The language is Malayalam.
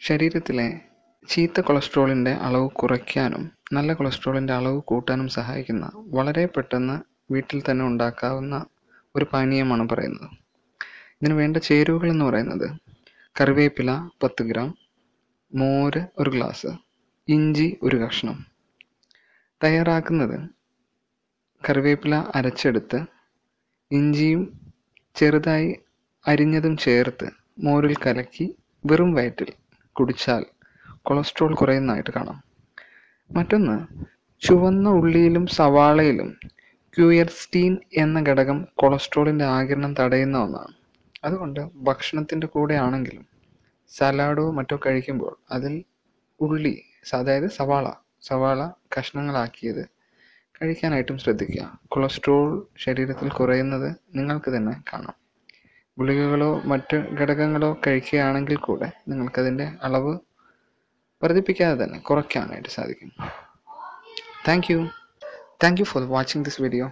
ശരീരത്തിലെ ചീത്ത കൊളസ്ട്രോളിന്റെ അളവ് കുറയ്ക്കാനും നല്ല കൊളസ്ട്രോളിന്റെ അളവ് കൂട്ടാനും സഹായിക്കുന്ന വളരെ പെട്ടെന്ന് വീട്ടിൽ തന്നെ ഉണ്ടാക്കാവുന്ന ഒരു പാനീയമാണ് പറയുന്നത്. ഇതിന് വേണ്ട ചേരുവകൾ എന്ന് പറയുന്നത് കറിവേപ്പില പത്ത് ഗ്രാം മോര് ഒരു ഗ്ലാസ് ഇഞ്ചി ഒരു കഷ്ണം. തയ്യാറാക്കുന്നത് കറിവേപ്പില അരച്ചെടുത്ത് ഇഞ്ചിയും ചെറുതായി അരിഞ്ഞതും ചേർത്ത് മോരിൽ കലക്കി വെറും വയറ്റിൽ കുടിച്ചാൽ കൊളസ്ട്രോൾ കുറയുന്നതായിട്ട് കാണാം. മറ്റൊന്ന് ചുവന്ന ഉള്ളിയിലും സവാളയിലും ക്യൂയർസ്റ്റീൻ എന്ന ഘടകം കൊളസ്ട്രോളിന്റെ ആകിരണം തടയുന്ന ഒന്നാണ്. അതുകൊണ്ട് ഭക്ഷണത്തിന്റെ കൂടെ ആണെങ്കിലും സലാഡോ മറ്റോ കഴിക്കുമ്പോൾ അതിൽ ഉള്ളി അതായത് സവാള സവാള കഷ്ണങ്ങളാക്കിയത് കഴിക്കാനായിട്ടും ശ്രദ്ധിക്കുക. കൊളസ്ട്രോൾ ശരീരത്തിൽ കുറയുന്നത് നിങ്ങൾക്ക് തന്നെ കാണാം. ഗുളികകളോ മറ്റ് ഘടകങ്ങളോ കഴിക്കുകയാണെങ്കിൽ കൂടെ നിങ്ങൾക്കതിന്റെ അളവ് വർദ്ധിപ്പിക്കാതെ തന്നെ കുറയ്ക്കാനായിട്ട് സാധിക്കും. Thank you thank you for watching this video